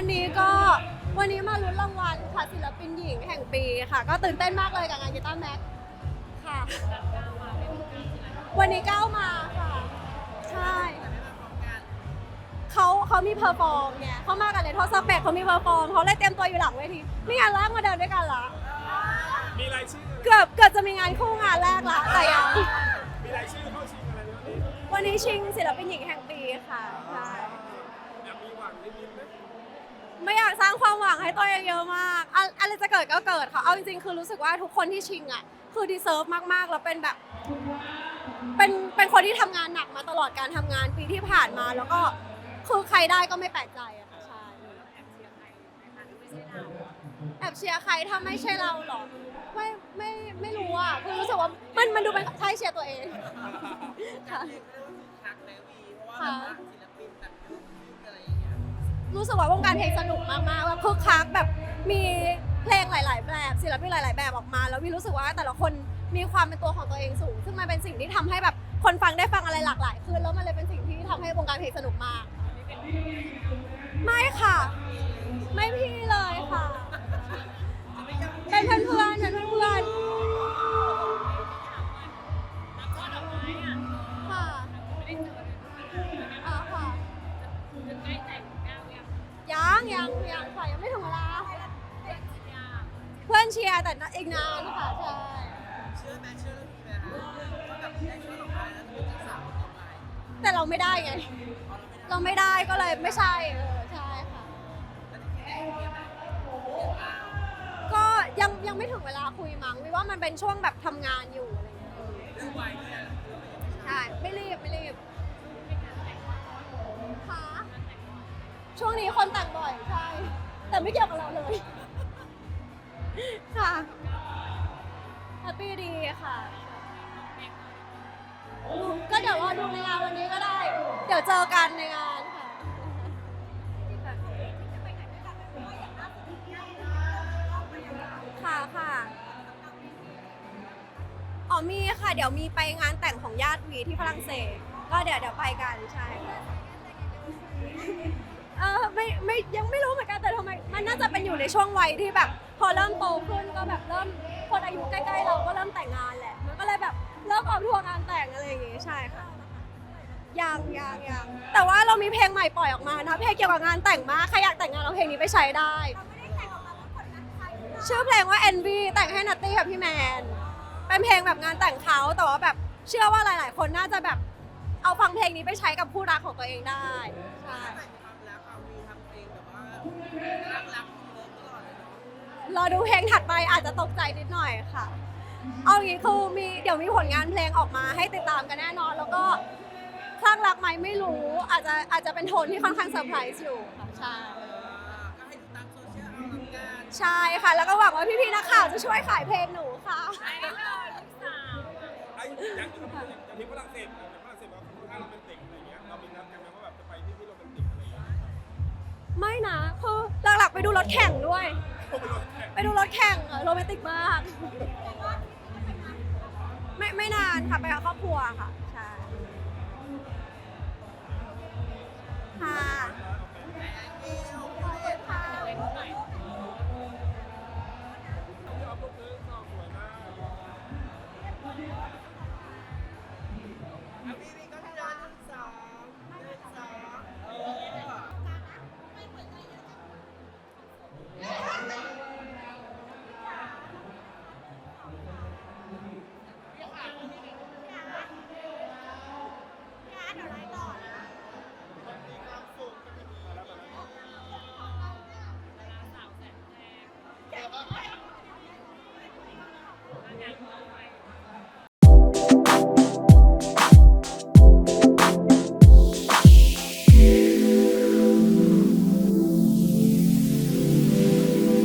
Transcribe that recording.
วันนี้ก็วันนี้มาลุ้นรางวัลค่ะศิลปินหญิงแห่งปีค่ะ ก็ตื่นเต้นมากเลยกับงานกีตาร์แม็กค่ะ วันนี้ก้าวมาค่ะ ใช่เขาเขามีเพอร์ฟอร์มไงเขามากันเลยทอสเปกเขามีเพอร์ฟอร์มเขาเลยเตรียมตัวอยู่หลังเวทีไม่งานแรกมาเดินด้วยกันเหรอมีรายชื่อ เกือบเกือบจะมีงานคู่งานแรกละแต่ยังมีรายชื่อเข้าชิงอะไรวันนี้วันนี้ชิงศิลปินหญิงแห่งปีค่ะใช่มีหวังนิดๆไห ไม่อยากสร้างความหวังให้ตัวเองเยอะมากอะอะไรจะเกิดก็เกิดค่ะ เอาจริงๆ คือรู้สึกว่าทุกคนที่ชิงอะ คือดีเซิร์ฟมากๆ แล้วเป็นแบบ เป็นเป็นคนที่ทำงานหนักมาตลอดการทำงานปีที่ผ่านมา แล้วก็คือใครได้ก็ไม่แปลกใจอะค่ะใช่แอบเชียร์ใครถ้าไม่ใช่เราหรอ ไม่ไม่ไม่รู้อะคือรู้สึกว่ามันมันดูเป็นใช่เชียร์ตัวเองค่ะ ทักแมวีเพราะว่าแบบว่า รู้สึกว่าวงการเพลงสนุกมากๆแบบคึกคักแบบมีเพลงหลาย ๆ แบบศิลปินหลาย ๆ แบบออกมา แล้ววิรู้สึกว่าแต่ละคนมีความเป็นตัวของตัวเองสูง ซึ่งมันเป็นสิ่งที่ทำให้แบบคนฟังได้ฟังอะไรหลากหลายขึ้นแล้วมันเลยเป็นสิ่งที่ทำให้วงการเพลงสนุกมากไม่ค่ะ ไม่พี่เลยค่ะ ยังยังยังค่ะยังไม่ถึงเวลา เพื่อนเชียร์แต่อีกนานค่ะใช่เชื่อไหมเชื่อเรื่องนี้ไหมคะว่าแบบได้ช่วยออกมาแล้วจะเป็นเจ้าสาวต่อไปแต่เราไม่ได้ไง เราไม่ได้ก็เลยไม่ใช่เออใช่ค่ะ ก็ยังยังไม่ถึงเวลาคุยมั้งวิว่ามันเป็นช่วงแบบทำงานอยู่อะไรเงี้ย เรื่องวัยเนี่ย ช่วงนี้คนแต่งบ่อยใช่ แต่ไม่เกี่ยวกับเราเลย ค่ะแฮปปี้ดีค่ะก็เดี๋ยวรอดูในงานวันนี้ก็ได้ เดี๋ยวเจอกันในงานค่ะ ค่ะค่ะอ๋อมีค่ะ เดี๋ยวมีไปงานแต่งของญาติวีที่ฝรั่งเศส ก็เดี๋ยวเดี๋ยวไปกันใช่ ยังไม่รู้เหมือนกันแต่ทำไมมันน่าจะเป็นอยู่ในช่วงวัยที่แบบ พอเริ่มโตขึ้นก็แบบเริ่มคนอายุใกล้ๆ เราก็เริ่มแต่งงานแหละมันก็เลยแบบเริ่มออกทัวร์งานแต่งอะไรอย่างงี้ใช่ค่ะยังยังยังแต่ว่าเรามีเพลงใหม่ปล่อยออกมานะเพลงเกี่ยวกับงานแต่งมากใครอยากแต่งงานเอาเพลงนี้ไปใช้ได้ชื่อเพลงว่า Envy แต่งให้นัตตี้กับพี่แมนเป็นเพลงแบบงานแต่งเขาแต่ว่าแบบเชื่อว่าหลาย ๆ คนน่าจะแบบเอาฟังเพลงนี้ไปใช้กับคู่รักของตัวเองได้ใช่ รักรักเลิฟตลอดเลยเนาะรอดูเพลงถัดไปอาจจะตกใจนิดหน่อยค่ะ เอาอย่างนี้คือมีเดี๋ยวมีผลงานเพลงออกมาให้ติดตามกันแน่นอน แล้วก็คลั่งรักไหมไม่รู้ อาจจะอาจจะเป็นโทนที่ค่อนข้างเซอร์ไพรส์อยู่ค่ะใช่ก็ให้ติดตามโซเชียลเอาละกันใช่ค่ะ แล้วก็หวังว่าพี่ๆนักข่าวจะช่วยขายเพลงหนูค่ะไอ้อยากจะพูดอย่างที่ฝรั่งเศสอย่างฝรั่งเศสว่าค่อนข้างโรแมนติกอะไรเงี้ยเรามีนัดกันไหมว่าแบบจะไปที่ที่โร ไม่นะคือหลักๆไปดูรถแข่งด้วย ไปดูรถแข่งโรแมนติกมาก ไม่ไม่นานค่ะ ไปกับครอบครัวค่ะ Come on.